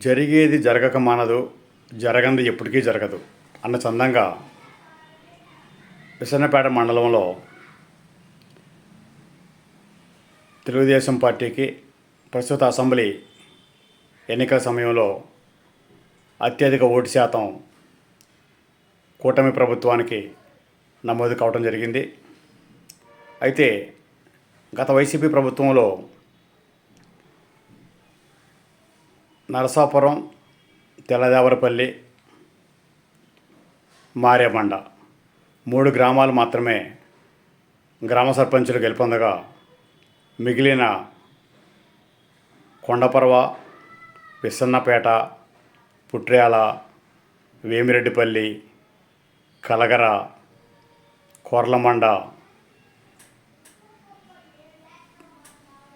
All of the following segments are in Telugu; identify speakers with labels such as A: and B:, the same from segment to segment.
A: జరిగేది జరగక మానదు జరగంది ఎప్పటికీ జరగదు అన్న చందంగా విసన్నపేట మండలంలో తెలుగుదేశం పార్టీకి ప్రస్తుత అసెంబ్లీ ఎన్నికల సమయంలో అత్యధిక ఓటు శాతం కూటమి ప్రభుత్వానికి నమోదు కావడం జరిగింది. అయితే గత వైసీపీ ప్రభుత్వంలో నరసాపురం తెల్లదేవరపల్లి మారేమండ. మూడు గ్రామాలు మాత్రమే గ్రామ సర్పంచులు గెలుపొందగా మిగిలిన కొండపర్వ విసన్నపేట పుట్ర్యాల వేమిరెడ్డిపల్లి కలగర కోర్లమండ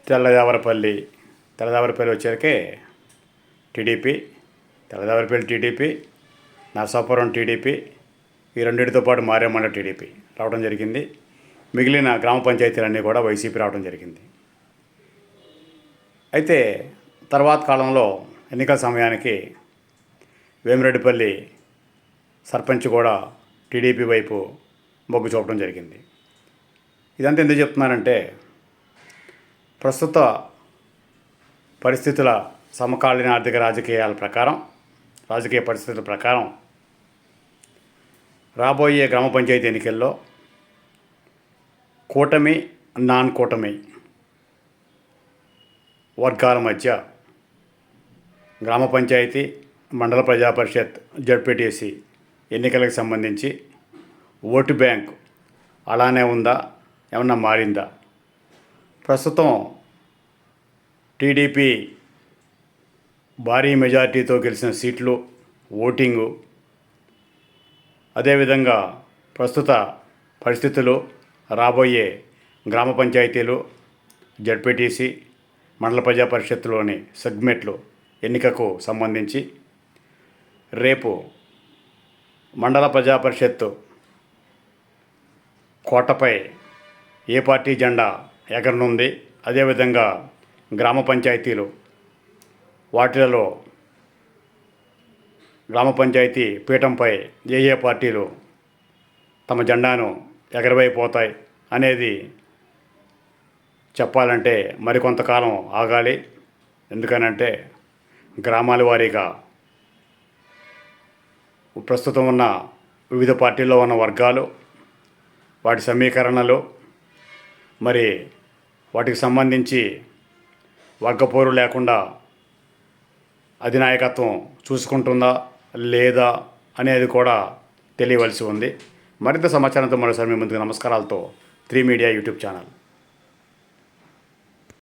A: తెల్లదేవరపల్లి తెల్లదేవరపల్లి వచ్చేసరికి TDP Telladavaripalli TDP Narasapuram TDP ఈ రెండింటితో పాటు మారేమండ టీడీపీ రావడం జరిగింది. మిగిలిన గ్రామ పంచాయతీలన్నీ కూడా వైసీపీ రావడం జరిగింది. అయితే తర్వాత కాలంలో ఎన్నికల సమయానికి వేమిరెడ్డిపల్లి సర్పంచ్ కూడా టీడీపీ వైపు మొగ్గు చూపడం జరిగింది. ఇదంతా ఎందుకు చెప్తున్నానంటే ప్రస్తుత పరిస్థితుల సమకాలీన ఆర్థిక రాజకీయాల ప్రకారం రాజకీయ పరిస్థితుల ప్రకారం రాబోయే గ్రామ పంచాయతీ ఎన్నికల్లో కూటమి నాన్ కూటమి వర్గాల మధ్య గ్రామ పంచాయతీ మండల ప్రజా పరిషత్ జడ్పీటీసీ ఎన్నికలకు సంబంధించి ఓటు బ్యాంక్ అలానే ఉందా? ఏమన్నా మారిందా? ప్రస్తుతం టీడీపీ భారీ మెజార్టీతో గెలిచిన సీట్లు ఓటింగు అదేవిధంగా ప్రస్తుత పరిస్థితులు రాబోయే గ్రామ పంచాయతీలు జడ్పీటీసీ మండల ప్రజా పరిషత్తులోని సెగ్మెంట్లు ఎన్నికకు సంబంధించి రేపు మండల ప్రజా పరిషత్తు కోటపై ఏ పార్టీ జెండా ఎగరనుంది అదేవిధంగా గ్రామ పంచాయతీలు. వాటిలలో గ్రామ పంచాయతీ పీఠంపై ఏ ఏ పార్టీలు తమ జెండాను ఎగరవైపోతాయి అనేది చెప్పాలంటే మరికొంతకాలం ఆగాలి. ఎందుకనంటే గ్రామాల వారీగా ప్రస్తుతం ఉన్న వివిధ పార్టీల్లో ఉన్న వర్గాలు వాటి సమీకరణలు మరి వాటికి సంబంధించి వర్గపోరు లేకుండా అధినాయకత్వం చూసుకుంటుందా లేదా అనేది కూడా తెలియవలసి ఉంది. మరింత సమాచారంతో మరోసారి మీ ముందుకు నమస్కారాలతో త్రీ మీడియా యూట్యూబ్ ఛానల్.